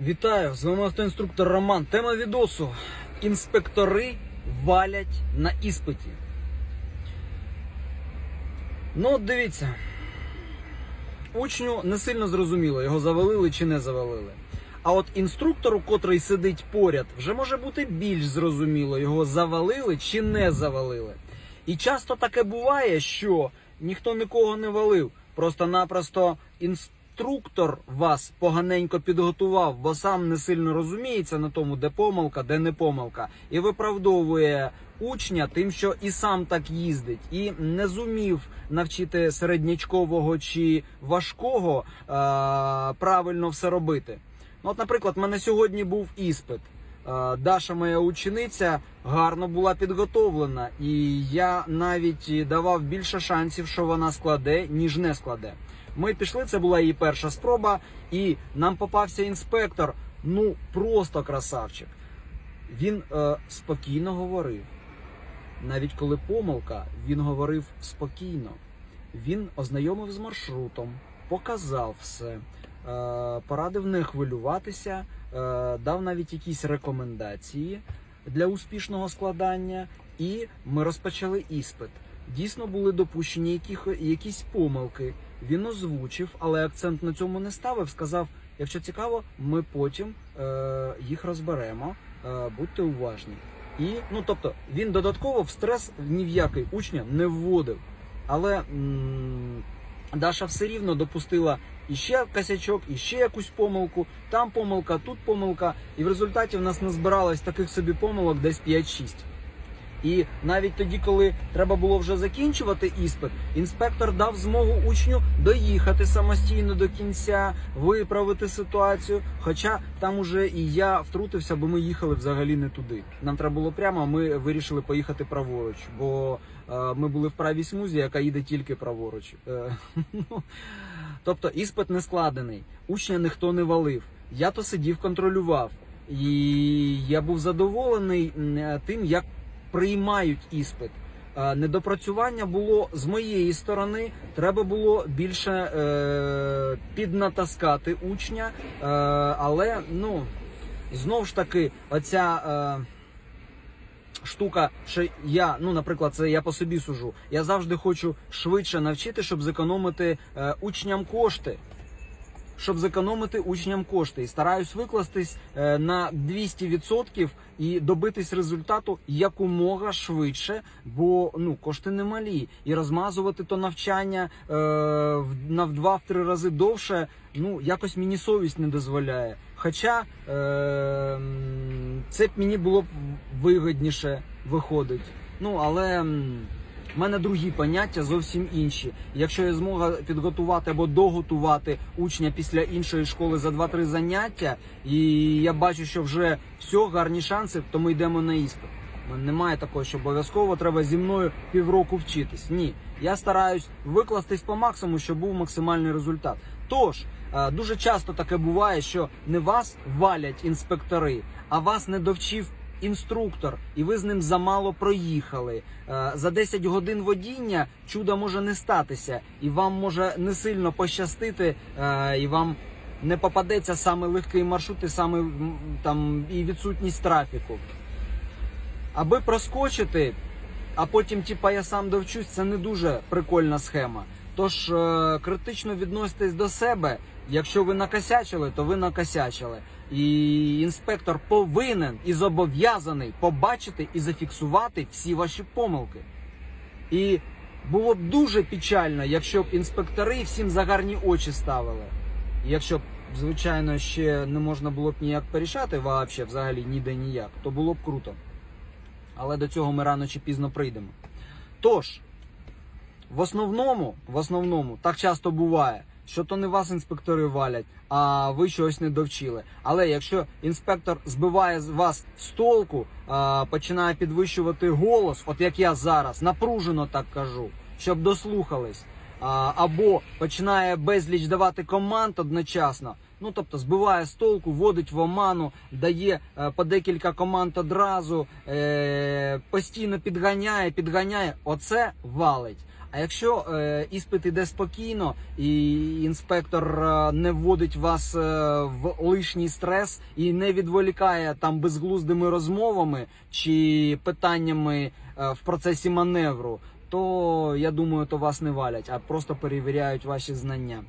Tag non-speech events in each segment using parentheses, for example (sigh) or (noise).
Вітаю! З вами автоінструктор Роман. Тема відосу. Інспектори валять на іспиті. Ну, от дивіться. Учню не сильно зрозуміло, його завалили чи не завалили. А от інструктору, котрий сидить поряд, вже може бути більш зрозуміло, його завалили чи не завалили. І часто таке буває, що ніхто нікого не валив. Просто-напросто інструктор вас поганенько підготував, бо сам не сильно розуміється на тому, де помилка, де не помилка, і виправдовує учня тим, що і сам так їздить, і не зумів навчити середнячкового чи важкого е- правильно все робити. Ну, от, наприклад, в мене сьогодні був іспит. Е, Даша, моя учениця, гарно була підготовлена, і я навіть давав більше шансів, що вона складе, ніж не складе. Ми пішли, це була її перша спроба, і нам попався інспектор. Ну просто красавчик. Він е, спокійно говорив. Навіть коли помилка, він говорив спокійно. Він ознайомив з маршрутом, показав все, е, порадив не хвилюватися, е, дав навіть якісь рекомендації для успішного складання, і ми розпочали іспит. Дійсно були допущені якісь помилки. Він озвучив, але акцент на цьому не ставив. Сказав: якщо цікаво, ми потім е, їх розберемо. Е, будьте уважні. І ну тобто він додатково в стрес ні в який учня не вводив. Але Даша все рівно допустила іще косячок, іще якусь помилку, там помилка, тут помилка. І в результаті в нас назбиралось таких собі помилок десь 5-6. І навіть тоді, коли треба було вже закінчувати іспит, інспектор дав змогу учню доїхати самостійно до кінця, виправити ситуацію. Хоча там уже і я втрутився, бо ми їхали взагалі не туди. Нам треба було прямо, а ми вирішили поїхати праворуч, бо е, ми були в правій смузі, яка їде тільки праворуч. Е, (laughs) ну, тобто іспит не складений, учня ніхто не валив. Я то сидів, контролював. І я був задоволений тим, як приймають іспит. Е, Недопрацювання було з моєї сторони. Треба було більше е, піднатаскати учня. Е, але ну знов ж таки, оця е, штука, що я, ну наприклад, це я по собі сужу. Я завжди хочу швидше навчити, щоб зекономити е, учням кошти щоб зекономити учням кошти. І стараюсь викластись е, на 200% і добитись результату якомога швидше, бо ну кошти немалі. І розмазувати то навчання е, в- два-три рази довше. Ну якось мені совість не дозволяє. Хоча е, це б мені було б вигідніше виходить. Ну але. У мене другі поняття зовсім інші. Якщо є змога підготувати або доготувати учня після іншої школи за 2-3 заняття, і я бачу, що вже все, гарні шанси, то ми йдемо на іспит. Немає такого, що обов'язково треба зі мною півроку вчитись. Ні, я стараюсь викластись по максимуму, щоб був максимальний результат. Тож е, дуже часто таке буває, що не вас валять інспектори, а вас не довчив інструктор, і ви з ним замало проїхали. Е, За 10 годин водіння чуда може не статися, і вам може не сильно пощастити, е, і вам не попадеться саме легкий маршрут, і саме там і відсутність трафіку. Аби проскочити, а потім, типа, я сам довчусь, це не дуже прикольна схема. Тож е, критично відноситесь до себе. Якщо ви накосячили, то ви накосячили. І інспектор повинен і зобов'язаний побачити і зафіксувати всі ваші помилки. І було б дуже печально, якщо б інспектори всім за гарні очі ставили. Якщо б, звичайно, ще не можна було б ніяк порішати, вообще, взагалі ніде ніяк, то було б круто. Але до цього ми рано чи пізно прийдемо. Тож, в основному, в основному, так часто буває, що то не вас інспектори валять, а ви чогось не довчили. Але якщо інспектор збиває вас з толку, починає підвищувати голос, от як я зараз, напружено так кажу, щоб дослухались, або починає безліч давати команд одночасно. Ну тобто збиває з толку, вводить в оману, дає е, по декілька команд одразу, е, постійно підганяє, підганяє. Оце валить. А якщо е, іспит іде спокійно і інспектор е, не вводить вас е, в лишній стрес і не відволікає там безглуздими розмовами чи питаннями е, в процесі маневру, то я думаю, то вас не валять, а просто перевіряють ваші знання.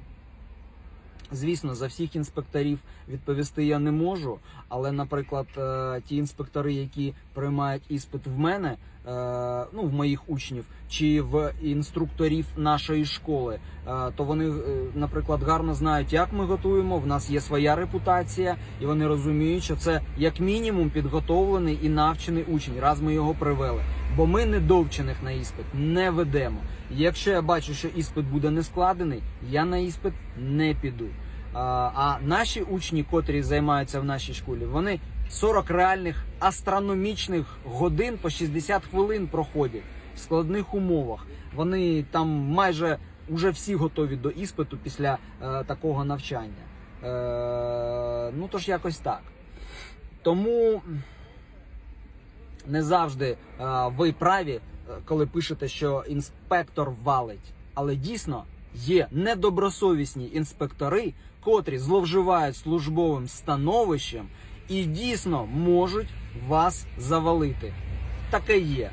Звісно, за всіх інспекторів відповісти я не можу, але, наприклад, е, ті інспектори, які приймають іспит в мене, е, ну в моїх учнів, чи в інструкторів нашої школи, е, то вони, наприклад, гарно знають, як ми готуємо. В нас є своя репутація, і вони розуміють, що це як мінімум підготовлений і навчений учень, раз ми його привели. Бо ми недовчених на іспит не ведемо. Якщо я бачу, що іспит буде не складений, я на іспит не піду. А, наші учні, котрі займаються в нашій школі, вони 40 реальних астрономічних годин по 60 хвилин проходять в складних умовах. Вони там майже уже всі готові до іспиту після е, такого навчання. Е, ну тож якось так. Тому не завжди е, ви праві, е, коли пишете, що інспектор валить. Але дійсно є недобросовісні інспектори, котрі зловживають службовим становищем і дійсно можуть вас завалити. Таке є.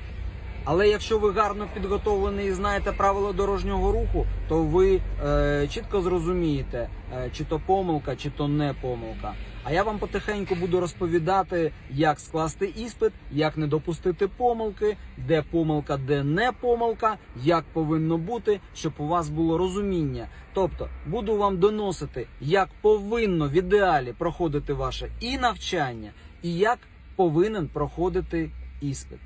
Але якщо ви гарно підготовлений і знаєте правила дорожнього руху, то ви е, чітко зрозумієте, е, чи то помилка, чи то не помилка. А я вам потихеньку буду розповідати, як скласти іспит, як не допустити помилки, де помилка, де не помилка, як повинно бути, щоб у вас було розуміння. Тобто буду вам доносити, як повинно в ідеалі проходити ваше і навчання, і як повинен проходити іспит.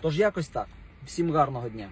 Тож якось так. Всім гарного дня.